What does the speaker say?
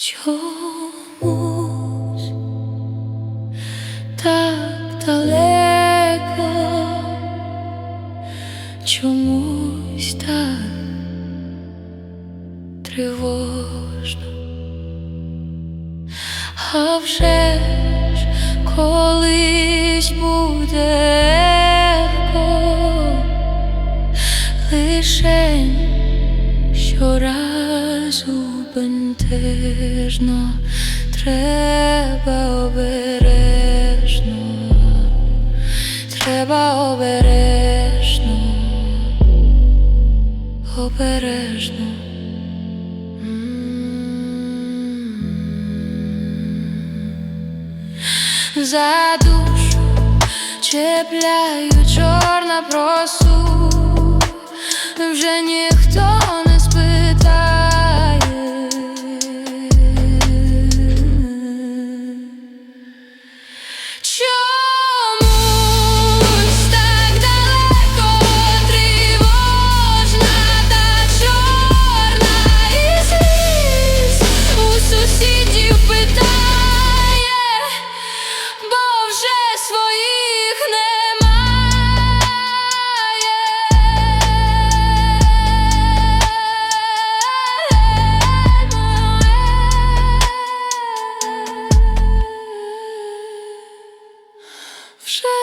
чомусь так далеко, чомусь так тривожно, а вже ж колись буде лишень щоразу бентежно, треба обережно, треба обережно, обережно. За душу чіпляю чорна просу, вже не Shit.